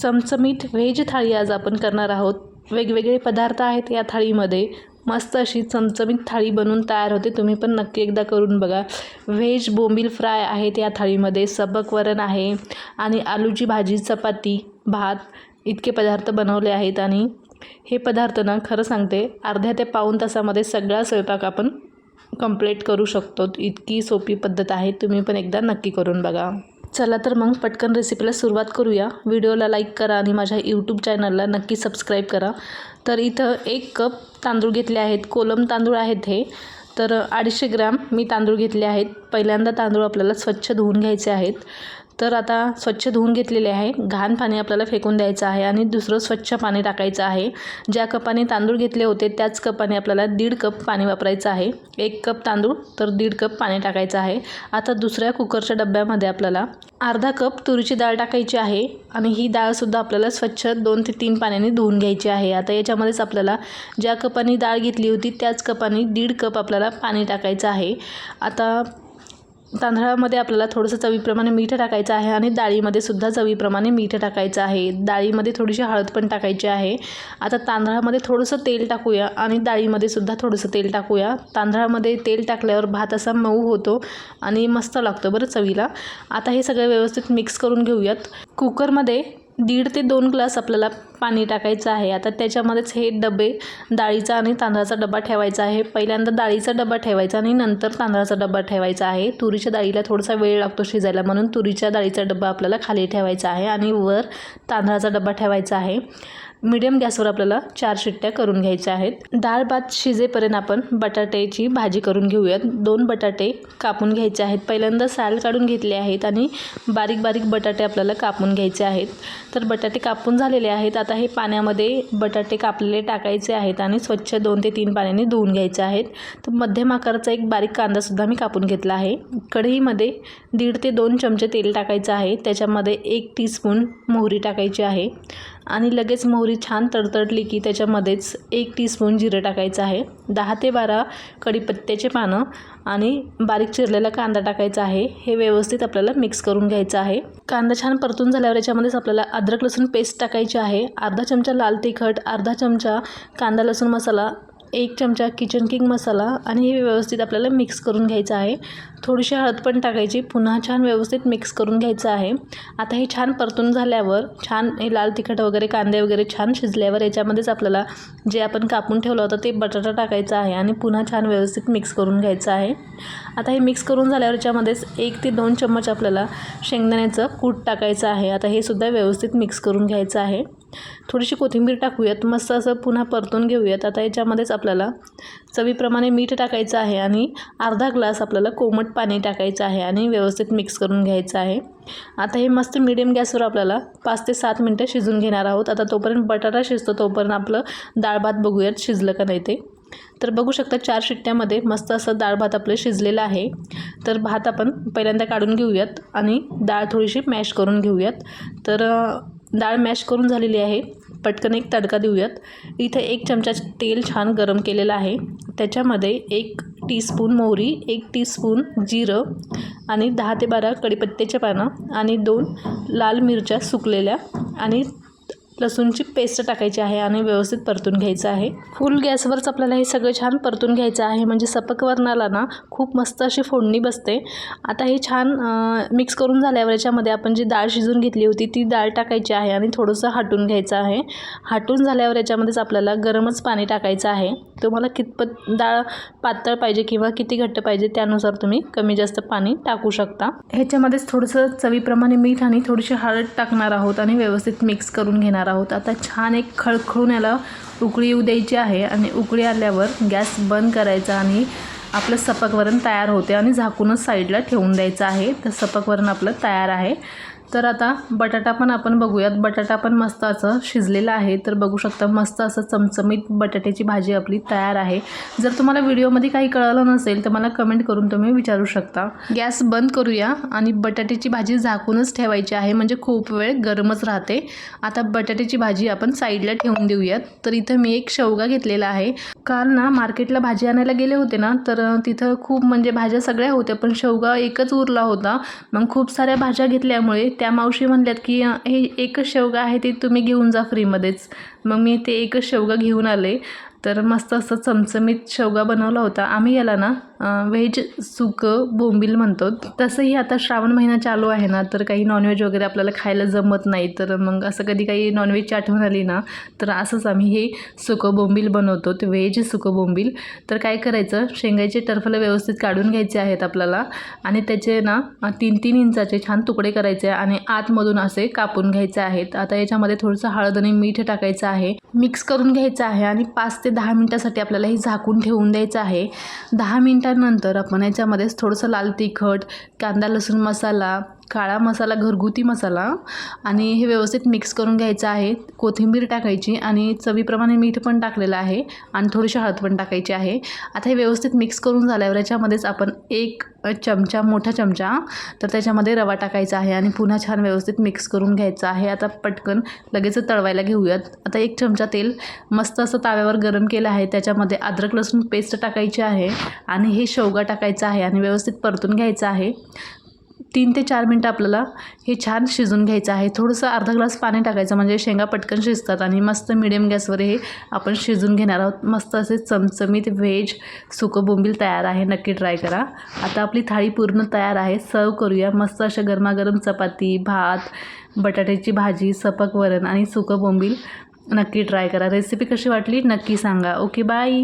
चमचमीत व्हेज थाळी आज आपण करणार आहोत. वेगवेगळे पदार्थ आहेत या थाळीमध्ये. मस्त अशी चमचमीत थाळी बनवून तयार होते. तुम्ही पण नक्की एकदा करून बघा. व्हेज बोंबील फ्राय आहेत या थाळीमध्ये. सबक वरण आहे आणि आलूची भाजी चपाती भात इतके पदार्थ बनवले आहेत आणि हे पदार्थ ना खरं सांगते अर्ध्या ते पाऊण तासामध्ये सगळा स्वयंपाक आपण कंप्लीट करू शकतो. इतकी सोपी पद्धत आहे. तुम्ही पण एकदा नक्की करून बघा. चला तर मग पटकन रेसिपीला सुरुवात करूया. व्हिडिओला लाईक करा आणि माझ्या यूट्यूब चॅनलला नक्की सबस्क्राईब करा. तर इथं एक कप तांदूळ घेतले आहेत. कोलम तांदूळ आहेत हे. तर अडीचशे ग्रॅम मी तांदूळ घेतले आहेत. पहिल्यांदा तांदूळ आपल्याला स्वच्छ धुवून घ्यायचे आहेत. तर आता स्वच्छ धुवून घेतलेले आहे. घाण पाणी आपल्याला फेकून द्यायचं आहे आणि दुसरं स्वच्छ पाणी टाकायचं आहे. ज्या कपाने तांदूळ घेतले होते त्याच कपाने आपल्याला दीड कप पाणी वापरायचं आहे. एक कप तांदूळ तर दीड कप पाणी टाकायचं आहे. आता दुसऱ्या कुकरच्या डब्यामध्ये आपल्याला अर्धा कप तुरीची डाळ टाकायची आहे आणि ही डाळसुद्धा आपल्याला स्वच्छ दोन ते तीन पाण्याने धुवून घ्यायची आहे. आता याच्यामध्येच आपल्याला ज्या कपाने डाळ घेतली होती त्याच कपाने दीड कप आपल्याला पाणी टाकायचं आहे. आता तांदळामध्ये आपल्याला थोडंसं चवीप्रमाणे मीठ टाकायचं आहे आणि डाळीमध्ये सुद्धा चवीप्रमाणे मीठ टाकायचं आहे. डाळीमध्ये थोडीशी हळद पण टाकायची आहे. आता तांदळामध्ये थोडंसं तेल टाकूया आणि डाळीमध्ये सुद्धा थोडंसं तेल टाकूया. तांदळामध्ये तेल टाकल्यावर भात असा मऊ होतो आणि मस्त लागतो बरं चवीला. आता हे सगळं व्यवस्थित मिक्स करून घेऊयात. कुकरमध्ये दीड ते दोन ग्लास आपल्याला पाणी टाकायचं आहे. आता त्याच्यामध्येच हे डबे डाळीचा आणि तांदळाचा डबा ठेवायचा आहे. पहिल्यांदा डाळीचा डबा ठेवायचा आणि नंतर तांदळाचा डबा ठेवायचा आहे. तुरीच्या डाळीला थोडासा वेळ लागतो शिजायला म्हणून तुरीच्या डाळीचा डबा आपल्याला खाली ठेवायचा आहे आणि वर तांदळाचा डबा ठेवायचा आहे. मीडियम गॅसवर आपल्याला चार शिट्ट्या करून घ्यायच्या आहेत. डाळ भात शिजेपर्यंत आपण बटाट्याची भाजी करून घेऊयात. दोन बटाटे कापून घ्यायचे आहेत. पहिल्यांदा साल काढून घेतले आहेत आणि बारीक बारीक बटाटे आपल्याला कापून घ्यायचे आहेत. तर बटाटे कापून झालेले आहेत. आता हे पाण्यामध्ये बटाटे कापलेले टाकायचे आहेत आणि स्वच्छ दोन ते तीन पाण्याने धुवून घ्यायचे आहेत. तर मध्यम आकाराचा एक बारीक कांदासुद्धा मी कापून घेतला आहे. कढईमध्ये दीड ते दोन चमचे तेल टाकायचं आहे. त्याच्यामध्ये एक टीस्पून मोहरी टाकायची आहे. आणि लगेच मोहरी छान तडतडली की त्याच्यामध्येच एक टीस्पून जिरं टाकायचं आहे. दहा ते बारा कढीपत्त्याचे पानं आणि बारीक चिरलेला कांदा टाकायचा आहे. हे व्यवस्थित आपल्याला मिक्स करून घ्यायचं आहे. कांदा छान परतून झाल्यावर याच्यामध्येच आपल्याला अद्रक लसूण पेस्ट टाकायची आहे. अर्धा चमचा लाल तिखट अर्धा चमचा कांदा लसूण मसाला एक चमचा किचन किंग मसाला आणि हे व्यवस्थित आपल्याला मिक्स करून घ्यायचं आहे. थोडीशी हळद पण टाकायची पुन्हा छान व्यवस्थित मिक्स करून घ्यायचं आहे. आता हे छान परतून झाल्यावर छान हे लाल तिखट वगैरे कांदे वगैरे छान शिजल्यावर याच्यामध्येच आपल्याला जे आपण कापून ठेवलं होतं ते बटाटा टाकायचा आहे आणि पुन्हा छान व्यवस्थित मिक्स करून घ्यायचं आहे. आता हे मिक्स करून झाल्यावर याच्यामध्येच एक ते दोन चम्मच आपल्याला शेंगदाण्याचं कूट टाकायचं आहे. आता हे सुद्धा व्यवस्थित मिक्स करून घ्यायचं आहे. थोडीशी कोथिंबीर टाकूयात मस्त असं पुन्हा परतून घेऊयात. आता याच्यामध्येच आपल्याला चवीप्रमाणे मीठ टाकायचं आहे आणि अर्धा ग्लास आपल्याला कोमट पाणी टाकायचं आहे आणि व्यवस्थित मिक्स करून घ्यायचं आहे. आता हे मस्त मिडियम गॅसवर आपल्याला पाच ते सात मिनटं शिजून घेणार आहोत. आता तोपर्यंत बटाटा शिजतो तोपर्यंत आपलं डाळ भात बघूयात शिजलं का नाही ते. तर बघू शकता चार शिट्ट्यामध्ये मस्त असं डाळ भात आपलं शिजलेलं आहे. तर भात आपण पहिल्यांदा काढून घेऊयात आणि डाळ थोडीशी मॅश करून घेऊयात. तर डाळ मॅश करून झालेली आहे. पटकन एक तडका देऊयात. इथे एक चमचा तेल छान गरम केलेलं आहे. त्याच्यामध्ये एक टीस्पून मोहरी एक टीस्पून जिरं आणि दहा ते बारा कडीपत्त्याच्या पानं आणि दोन लाल मिरच्या सुकलेल्या आणि लसूणची पेस्ट टाकायची आहे आणि व्यवस्थित परतून घ्यायचं आहे. फुल गॅसवरच आपल्याला हे सगळं छान परतून घ्यायचं आहे. म्हणजे सपक वरणाला ना खूप मस्त अशी फोडणी बसते. आता हे छान मिक्स करून झाल्यावर याच्यामध्ये आपण जी डाळ शिजून घेतली होती ती डाळ टाकायची आहे आणि थोडंसं हाटून घ्यायचं आहे. हाटून झाल्यावर याच्यामध्येच आपल्याला गरमच पाणी टाकायचं आहे. तुम्हाला कितपत डाळ पातळ पाहिजे किंवा किती घट्ट पाहिजे त्यानुसार तुम्ही कमी जास्त पाणी टाकू शकता. ह्याच्यामध्येच थोडंसं चवीप्रमाणे मीठ आणि थोडीशी हळद टाकणार आहोत आणि व्यवस्थित मिक्स करून घेणार आहोत. आता छान एक खळखळून याला उकळी येऊ द्यायची आहे आणि उकळी आल्यावर गॅस बंद करायचा आणि आपलं सपक वरण तयार होते आणि झाकूनच साईडला ठेवून द्यायचं आहे. तर सपक वरण आपलं तयार आहे. तर आता बटाटा पण आपण बघूयात. बटाटा पण मस्त असं शिजलेला आहे. तर बघू शकता मस्त असं चमचमीत बटाट्याची भाजी आपली तयार आहे. जर तुम्हाला व्हिडिओमध्ये काही कळलं नसेल तर मला कमेंट करून तुम्ही विचारू शकता. गॅस बंद करूया आणि बटाट्याची भाजी झाकूनच ठेवायची आहे. म्हणजे खूप वेळ गरमच राहते. आता बटाट्याची भाजी आपण साईडला ठेवून देऊयात. तर इथं मी एक शेवगा घेतलेला आहे. काल ना मार्केटला भाजी आणायला गेले होते ना तर तिथं खूप म्हणजे भाज्या सगळ्या होत्या पण शेवगा एकच उरला होता. मग खूप साऱ्या भाज्या घेतल्यामुळे त्या मावशी म्हणल्यात की हे एकच शेवगा आहे ते तुम्ही घेऊन जा फ्रीमध्येच मग मी ते एकच शेवगा घेऊन आले. तर मस्त असं चमचमीत शेवगा बनवला होता. आम्ही याला ना व्हेज सुकं बोंबील म्हणतो. तसंही आता श्रावण महिना चालू आहे ना तर काही नॉनव्हेज वगैरे आपल्याला खायला जमत नाही. तर मग असं कधी काही नॉनव्हेजची आठवण आली ना तर असंच आम्ही हे सुकं बोंबील बनवतो. ते व्हेज सुकं बोंबील. तर काय करायचं शेंगायचे टर्फलं व्यवस्थित काढून घ्यायचे आहेत आपल्याला. आणि त्याचे ना तीन तीन इंचाचे छान तुकडे करायचे आणि आतमधून असे कापून घ्यायचे आहेत. आता याच्यामध्ये थोडंसं हळद आणि मीठ टाकायचं आहे. मिक्स करून घ्यायचं आहे आणि पाच ते दहा मिनटासाठी आपल्याला हे झाकून ठेवून द्यायचं आहे. दहा मिनटानंतर आपण याच्यामध्येच थोडंसं लाल तिखट कांदा लसूण मसाला काळा मसाला घरगुती मसाला आणि हे व्यवस्थित मिक्स करून घ्यायचं आहे. कोथिंबीर टाकायची आणि चवीप्रमाणे मीठ पण टाकलेलं आहे आणि थोडीशी हळद पण टाकायची आहे. आता हे व्यवस्थित मिक्स करून झाल्यावर याच्यामध्येच आपण एक चमचा मोठा चमचा तर त्याच्यामध्ये रवा टाकायचा आहे आणि पुन्हा छान व्यवस्थित मिक्स करून घ्यायचा आहे. आता पटकन लगेच तळवायला घेऊयात. आता एक चमचा तेल मस्त असं ताव्यावर गरम केलं आहे. त्याच्यामध्ये अद्रक लसूण पेस्ट टाकायची आहे आणि हे शेवगा टाकायचं आहे आणि व्यवस्थित परतून घ्यायचं आहे. तीन ते चार मिनटं आपल्याला हे छान शिजून घ्यायचं आहे. थोडंसं अर्धा ग्लास पाणी टाकायचं म्हणजे शेंगा पटकन शिजतात आणि मस्त मिडियम गॅसवर हे आपण शिजून घेणार आहोत. मस्त असे चमचमीत व्हेज सुकं बोंबील तयार आहे. नक्की ट्राय करा. आता आपली थाळी पूर्ण तयार आहे. सर्व करूया. मस्त अशा गरमागरम चपाती भात बटाट्याची भाजी सपक वरण आणि सुकं बोंबील नक्की ट्राय करा. रेसिपी कशी वाटली? नक्की सांगा. Okay bye